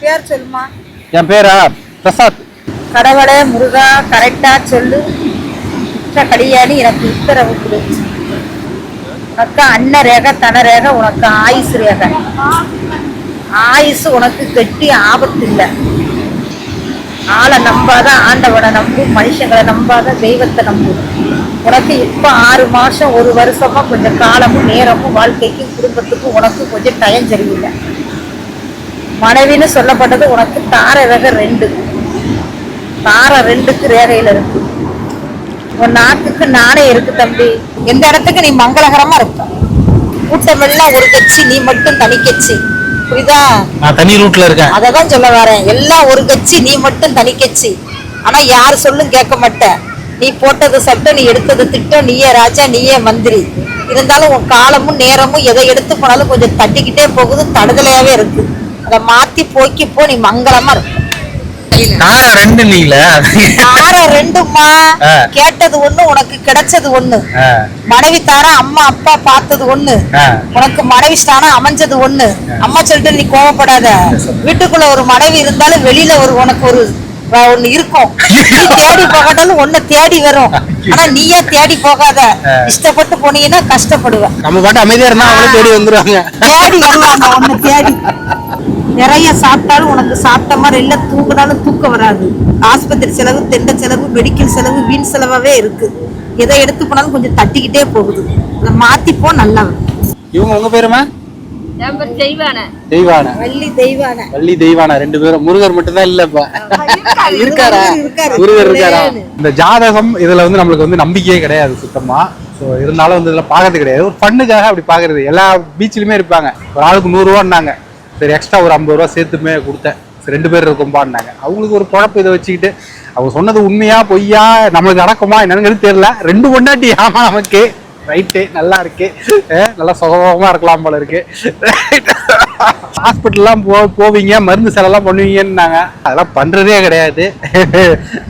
பேர் சொல்லுமா? என் பேரா? பிரசாத். கடவுளே முருகா கரெக்டா சொல்லு. கடியாடி எனக்கு உத்தரவு கொடு. உனக்கு அன்ன ரேகை தன ரேகை உனக்கு ஆயுசு ரேகை. ஆயுசு உனக்கு கெட்டி ஆபத்து இல்லை ஆளை நம்பாத ஆண்டவனை நம்பு மனுஷங்களை நம்பாத தெய்வத்தை நம்பு. உனக்கு இப்ப ஆறு மாசம் ஒரு வருஷமா கொஞ்சம் காலமும் நேரமும் வாழ்க்கைக்கும் குடும்பத்துக்கும் உனக்கு கொஞ்சம் டயம் சரியில்லை. மனைவின்னு சொல்லப்பட்டது உனக்கு தார ரேகை ரெண்டு. தார ரெண்டுக்கு ரேகையில இருக்கு. உன் நாட்டுக்கு நானே இருக்கு தம்பி. எந்த இடத்துக்கு நீ மங்களகரமா இருப்ப கூட்டமெல்லாம் ஒரு கட்சி நீ மட்டும் தனி கட்சி. புரியுதா? நான் தனி ரூட்ல இருக்கேன். அததான் சொல்ல வரேன். எல்லாம் ஒரு கட்சி நீ மட்டும் தனி கட்சி. ஆனா யார் சொல்லும் கேட்க மாட்ட. நீ போட்டது சட்டம் நீ எடுத்தது திட்டம் நீயே ராஜா நீயே மந்திரி. இருந்தாலும் உன் காலமும் நேரமும் எதை எடுத்து போனாலும் கொஞ்சம் தட்டிக்கிட்டே போகுது தடுதலையாவே இருக்கு. அதை மாத்தி போக்கி போ நீ மங்களமா இருப்ப தாரா ரெண்டு இல்லைங்களே தார ரெண்டுமா. கேட்டது ஒண்ணு உனக்கு கிடைச்சது ஒண்ணு. மனைவி தார அம்மா அப்பா பார்த்தது ஒண்ணு. உனக்கு மனைவி ஸ்தானம் அமைஞ்சது ஒண்ணு. அம்மா சொல்லிட்டு நீ கோவப்படாத. வீட்டுக்குள்ள ஒரு மனைவி இருந்தாலும் வெளியில ஒரு உனக்கு ஒரு ஒண்ணு இருக்கும். நீ தேடி போகாட்டாலும் ஒண்ணு தேடி வரும். ஆனா நீயே தேடி போகாத? இஷ்டப்பட்டு போனீங்கன்னா கஷ்டப்படுவ நம்ம பாட்டு அமைதியா இருந்தா அவங்களே தேடி வந்துருவாங்க. தேடி வருவாங்க உன்னை தேடி? நிறைய சாப்பிட்டாலும் உனக்கு சாப்பிட்ட மாதிரி இல்ல தூங்கினாலும் தூக்கம் வராது. ஆஸ்பத்திரி செலவு தெண்ட செலவு மெடிக்கல் செலவு வீண் செலவாவே இருக்கு. எதை எடுத்து போனாலும் கொஞ்சம் தட்டிக்கிட்டே போகுது. அதை மாத்திப்போ நல்லா இவங்க உங்க பேருமா தெய்வான. வள்ளி தெய்வான. வள்ளி தெய்வானா ரெண்டு பேரும். முருகர் மட்டும் தான் இல்ல இப்ப இருக்காரா. முருகர் இருக்காரா? இந்த ஜாதகம் இதுல வந்து நம்மளுக்கு வந்து நம்பிக்கையே கிடையாது சுத்தமா. ஸோ இருந்தாலும் வந்து இதுல பாக்குறது கிடையாது. ஒரு பண்ணுக்காக அப்படி பாக்குறது எல்லா பீச்சிலுமே இருப்பாங்க. ஒரு ஆளுக்கு நூறு ரூபான்னாங்க. சரி எக்ஸ்ட்ரா ஒரு ஐம்பது ரூபா சேர்த்துமே கொடுத்தேன். ரெண்டு பேர் இருக்கும்பான்னாங்க. அவங்களுக்கு ஒரு குழப்பம் இதை வச்சுக்கிட்டு அவங்க சொன்னது உண்மையா பொய்யா நம்மளுக்கு நடக்குமா என்னன்னு தெரியல. ரெண்டு பொண்டாட்டி ஆமா நமக்கு. ரைட்டு நல்லா இருக்கு. நல்லா சுகமாக இருக்கலாம் போல இருக்கு. ஹாஸ்பிட்டல்லாம் போ போவீங்க மருந்து செலவெல்லாம் பண்ணுவீங்கன்னாங்க. அதெல்லாம் பண்ணுறதே கிடையாது.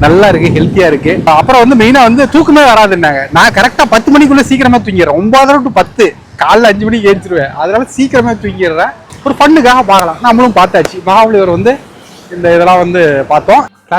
நல்லா இருக்கு ஹெல்த்தியாக இருக்கு. அப்புறம் வந்து மெயினாக வந்து தூக்கமே வராதுன்னாங்க. நான் கரெக்டாக பத்து மணிக்குள்ளே சீக்கிரமாக தூங்கிடுறேன். ஒன்பதரை டு பத்து. காலைல அஞ்சு மணிக்கு ஏஞ்சிருவேன் அதனால சீக்கிரமா தூங்கிடுறேன். ஒரு ஃபண்ணுக்காக பார்க்கலாம். நம்மளும் பார்த்தாச்சு. மகாபலிவர் வந்து இந்த இதெல்லாம் வந்து பார்த்தோம்.